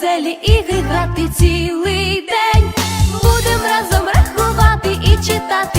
веселі ігри грати цілий день. Будем разом рахувати і читати.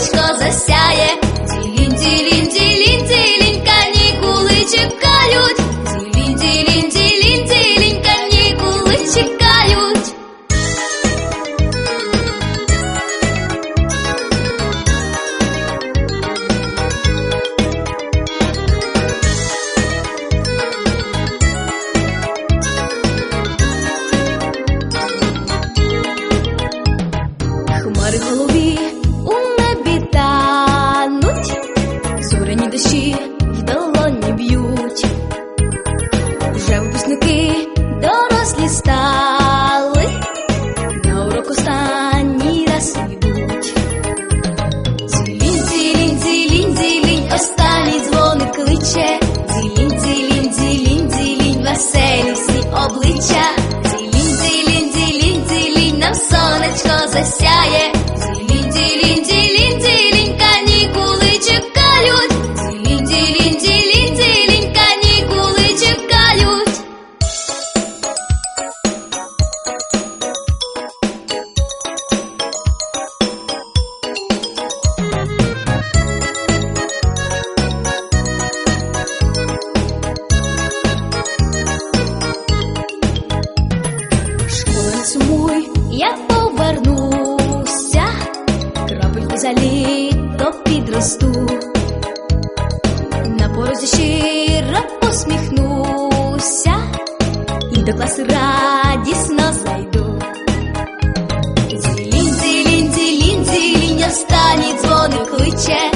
сонечко засяє. Казася. листу, на порозі щиро посміхнуся и до класса радостно зайду. Зілінь, зілінь, зілінь, зілінь, останній дзвоник кличе.